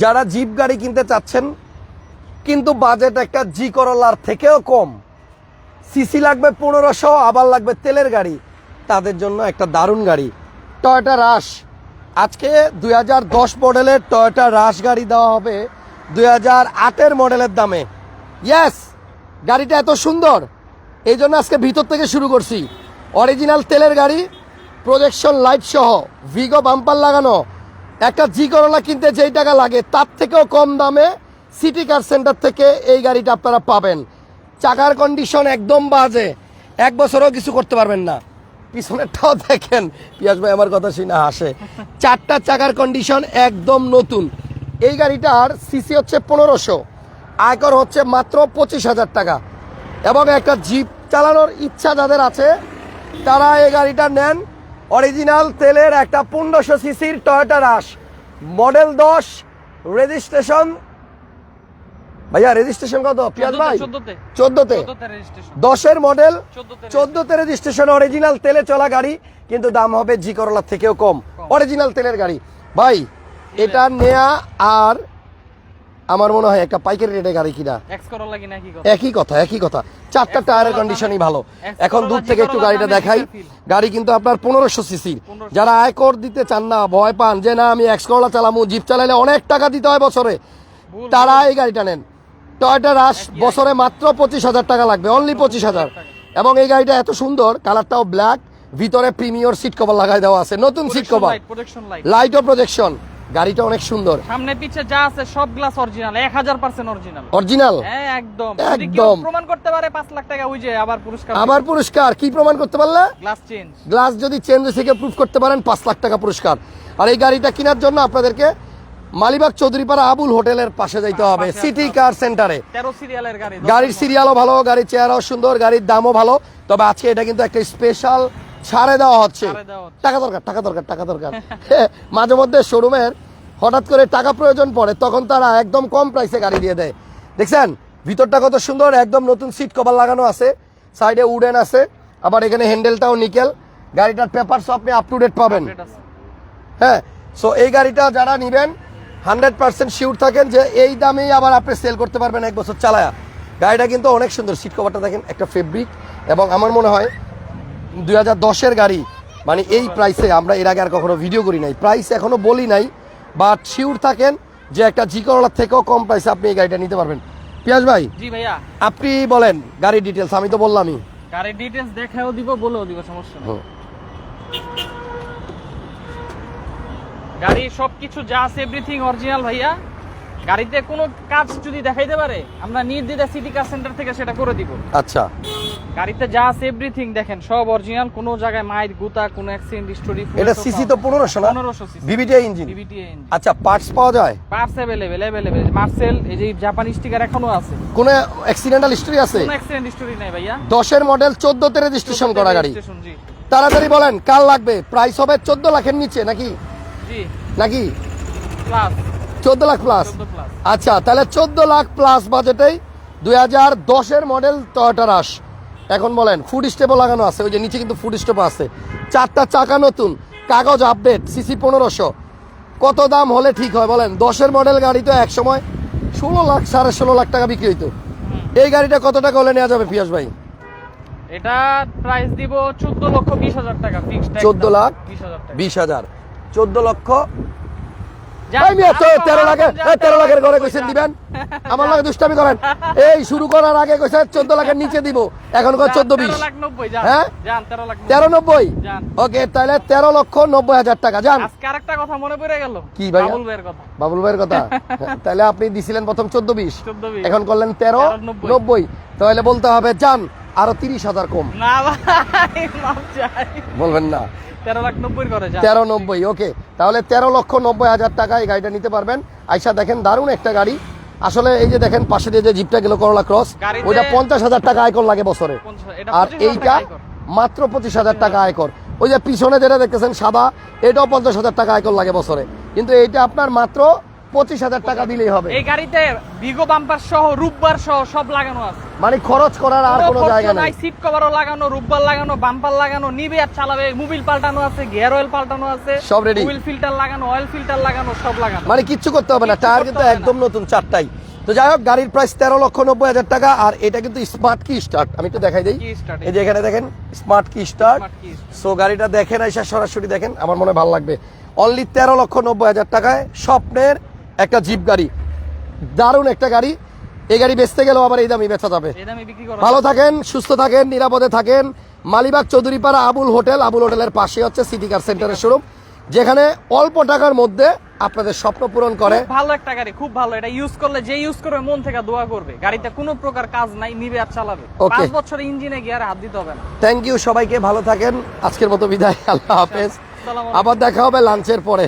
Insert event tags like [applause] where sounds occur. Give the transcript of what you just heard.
যারা জিপ গাড়ি কিনতে চাচ্ছেন, কিন্তু বাজেট একটা জি করলার থেকেও কম। সিসি লাগবে পনেরোশো, আবার লাগবে তেলের গাড়ি। তাদের জন্য একটা দারুণ গাড়ি। টয়োটা রাশ আজকে দুই হাজার দশ মডেলের টয়োটা রাশ গাড়ি দেওয়া হবে দুই হাজার আটের মডেলের দামে। ইয়েস গাড়িটা এত সুন্দর। এই জন্য আজকে ভিতর থেকে শুরু করছি। অরিজিনাল তেলের গাড়ি প্রজেকশন লাইট সহ ভিগো বাম্পার লাগানো। একটা জি করলা কিনতে যেই টাকা লাগে, তার থেকেও কম দামে সিটি কার সেন্টার থেকে এই গাড়িটা আপনারা পাবেন। চাকার কন্ডিশন একদম বাজে। এক বছরও কিছু করতে পারবেন না। পিছনেরটাও দেখেন পিয়াস ভাই আমার কথা শুনে হাসে। চারটা চাকার কন্ডিশন একদম নতুন। এই গাড়িটার সিসি হচ্ছে পনেরোশো, আয়কর হচ্ছে মাত্র পঁচিশ হাজার টাকা। এবং একটা জিপ চালানোর ইচ্ছা যাদের আছে, তারা এই গাড়িটা নেন। অরিজিনাল তেলের একটা পনেরোশো সিসির টয়োটা রাশ। মডেল দশ রেজিস্ট্রেশন। ভাইয়া রেজিস্ট্রেশন কত? পিয়াজ ভাই? চোদ্দতে। দশের মডেল চোদ্দতে রেজিস্ট্রেশন অরিজিনাল তেলে চলা গাড়ি কিন্তু দাম হবে জি করলার থেকেও কম। অরিজিনাল তেলের গাড়ি। ভাই এটা নেয়া আর আমার মনে হয় একটা পাইকারি রেটে গাড়ি কিনা। একই কথা। একই কথা চারটা টায়ারের কন্ডিশনই ভালো। এখন দূর থেকে একটু গাড়িটা দেখাই। গাড়ি কিন্তু আপনার পনেরোশো সিসির 1500 যারা আয়কর দিতে চান না ভয় পান যে না আমি এক্স করলা চালামু জিপ চালাইলে অনেক টাকা দিতে হয় বছরে। তারা এই গাড়িটা নেন। টয়টা রাশ বছরে মাত্র পঁচিশ হাজার টাকা লাগবে অনলি পঁচিশ হাজার। এবং এই গাড়িটা এত সুন্দর কালারটাও ব্ল্যাক ভিতরে প্রিমিয়র সিট কভার লাগাই দেওয়া আছে নতুন সিট কভার লাইট ও প্রজেকশন গাড়িটা অনেক সুন্দর। সামনে পিছে যা আছে সব গ্লাস অরিজিনাল এক হাজার পার্সেন্ট অরিজিনাল অরিজিনাল হ্যাঁ একদম। একদম। প্রমাণ করতে পারে পাঁচ লাখ টাকা ওই যে আবার পুরস্কার। আবার পুরস্কার কি প্রমাণ করতে পারলে? গ্লাস চেঞ্জ গ্লাস যদি চেঞ্জ থেকে প্রুফ করতে পারেন পাঁচ লাখ টাকা পুরস্কার। আর এই গাড়িটা কেনার জন্য আপনাদেরকে মালিবাগ চৌধুরীপাড়া আবুল হোটেলের পাশে যাইতে হবে সিটি কার সেন্টারে তেরো সিরিয়ালের গাড়ি গাড়ির সিরিয়ালও ভালো গাড়ির চেহারাও সুন্দর গাড়ির দামও ভালো। তবে আজকে এটা কিন্তু একটা স্পেশাল ছাড়ে দেওয়া হচ্ছে। টাকা দরকার টাকা দরকার টাকা দরকার। মাঝে মধ্যে শোরুমের হঠাৎ করে টাকা প্রয়োজন পড়ে তখন তারা একদম কম প্রাইসে গাড়ি দিয়ে দেয়। দেখছেন? ভিতরটা কত সুন্দর একদম নতুন সিট কভার লাগানো আছে। সাইডে উডেন আছে আবার এখানে হ্যান্ডেলটাও নিকেল। গাড়িটার পেপারস আপনি আপ টু ডেট পাবেন হ্যাঁ সো এই গাড়িটা যারা নেবেন হান্ড্রেড পার্সেন্ট শিওর থাকেন যে এই দামেই আবার আপনি সেল করতে পারবেন এক বছর চালায়া। গাড়িটা কিন্তু অনেক সুন্দর সিট কভারটা দেখেন একটা ফেব্রিক এবং আমার মনে হয় দুই হাজার দশের গাড়ি মানে এই প্রাইসে আমরা এর আগে আর কখনো ভিডিও করি নাই। প্রাইস এখনও বলি নাই বাট শিওর থাকেন যে একটা জি করলার থেকেও কম প্রাইসে আপনি এই গাড়িটা নিতে পারবেন। পিয়াজ ভাই জি ভাইয়া। আপনি বলেন গাড়ির ডিটেলস আমি তো বললামই। গাড়ির ডিটেলস দেখাও দিব বলেও দিব সমস্যা নেই। গাড়ি সবকিছু যা আছে এভরিথিং অরিজিনাল ভাইয়া। গাড়িতে কোনো কাজ যদি দেখাইতে পারে আমরা নির্দ্বিধা সিটি কার সেন্টার থেকে সেটা করে দিব। আচ্ছা। গাড়িতে যা আছে এভরিথিং দেখেন সব অরিজিনাল কোনো জায়গায় মাইর গুতা কোনো অ্যাক্সিডেন্ট স্টোরি এটা সিসি তো পনেরোশো না? পনেরোশো CC VVTI engine VVT engine আচ্ছা পার্টস পাওয়া যায়? পার্টস অ্যাভেলেবেল অ্যাভেলেবেল মার্সেল এই যে জাপানি স্টিকার এখনও আছে। কোনো অ্যাক্সিডেন্টাল হিস্ট্রি আছে? কোনো অ্যাক্সিডেন্ট স্টোরি নাই ভাইয়া। দশের মডেল চোদ্দতে রেজিস্ট্রেশন করা গাড়ি। তাড়াতাড়ি বলেন কার লাগবে? প্রাইস হবে চোদ্দ লাখের নিচে নাকি? জি। নাকি? প্লাস চোদ্দ লাখ প্লাস আচ্ছা তাহলে চোদ্দ লাখ প্লাস বাজেটেই দুই হাজার দশের মডেল টয়োটা রাশ এখন বলেন ফুড স্টেপও লাগানো আছে ওই যে নিচে কিন্তু ফুড স্টেপ আছে। চারটা চাকা নতুন কাগজ আপডেট সিসি পনেরোশো। কত দাম হলে ঠিক হয় বলেন? দশের মডেল গাড়ি তো এক সময় ষোলো লাখ সাড়ে ষোলো লাখ টাকা বিক্রি হইতো। এই গাড়িটা কত টাকা হলে নেওয়া যাবে পিয়াস ভাই? এটা প্রাইস দিব চোদ্দ লক্ষ বিশ হাজার টাকা ফিক্সড 14 লাখ? বিশ হাজার টাকা। বিশ হাজার। চোদ্দ লক্ষ তেরো লাখের কম, যান, এই তেরো লাখের ঘরে কইছেন দিবেন? আমার লাগে দুষ্টামি করেন। [laughs] এই শুরু করার আগে কইছে চোদ্দ লাখের নিচে দিব। এখন কয় চোদ্দ বিশ? তেরো নব্বই হ্যাঁ? তেরো নব্বই। ওকে তাহলে তেরো লক্ষ নব্বই হাজার টাকা যান। আজকে কথা মনে পড়ে গেল। কি ভাইয়া? বাবুল ভাইয়ের কথা। [laughs] হ্যাঁ, তাহলে আপনি দিছিলেন প্রথম চোদ্দ বিশ। এখন করলেন তেরো নব্বই। তাহলে বলতে হবে যান আরও তিরিশ হাজার কম। না ভাই বলবেন না। তেরো নব্বই ওকে তাহলে তেরো লক্ষ নব্বই হাজার টাকা এই গাড়িটা নিতে পারবেন। আইসা দেখেন দারুণ একটা গাড়ি। আসলে এই যে দেখেন পাশে দিয়ে যে জিপটা গেল করলা ক্রস ওইটা পঞ্চাশ হাজার টাকা আয়কর লাগে বছরে। আর এইটা মাত্র পঁচিশ হাজার টাকা আয়কর। ওই যে পিছনে যেটা দেখতেছেন সাদা এটাও পঞ্চাশ হাজার টাকা আয়কর লাগে বছরে। কিন্তু এইটা আপনার মাত্র পঁচিশ হাজার টাকা দিলেই হবে। এই গাড়িতে ভিগো বাম্পার সহ রূপবার সহ সব লাগানো আছে। মানে খরচ করার আর কোনো জায়গা নাই সিট কভারও লাগানো রূপবার লাগানো বাম্পার লাগানো নিবে আর চালাবে মোবিল পাল্টানো আছে গিয়ার অয়েল পাল্টানো আছে সব ready? মোবিল ফিল্টার লাগানো অয়েল ফিল্টার লাগানো সব লাগানো। মানে কিচ্ছু করতে হবে না টায়ার কিন্তু একদম নতুন চারটাই। তো যাই হোক গাড়ির প্রাইস তেরো লক্ষ নব্বই হাজার টাকা আর এটা কিন্তু স্মার্ট কি স্টার্ট আমি একটু দেখাই দিই। এই যে এখানে দেখেন স্মার্ট কি স্টার্ট সো গাড়িটা দেখেন এসে সরাসরি দেখেন আমার মনে হয় ভালো লাগবে। অনলি তেরো লক্ষ নব্বই হাজার টাকায় স্বপ্নের একটা জিপ গাড়ি। দারুণ একটা গাড়ি। এই গাড়ি বেচতে গেলেও আবার এই দামই বেচা যাবে। দামে ভালো থাকেন সুস্থ থাকেন নিরাপদে থাকেন। মালিবাগ চৌধুরীপাড়া আবুল হোটেল আবুল হোটেলের পাশে হচ্ছে সিটি কার সেন্টারের শোরুম যেখানে অল্প টাকার মধ্যে আপনাদের স্বপ্ন পূরণ করে। ভালো একটা গাড়ি খুব ভালো। এটা ইউজ করলে যে ইউজ করবে মন থেকে দোয়া করবে। গাড়িতে কোনো প্রকার কাজ নাই নিবে আর চালাবে. পাঁচ বছর ইঞ্জিনে গিয়ারে হাত দিতে হবে না। থ্যাংক ইউ সবাইকে ভালো থাকেন। আজকের মতো বিদায় আল্লাহ হাফেজ। আবার দেখা হবে লাঞ্চের পরে।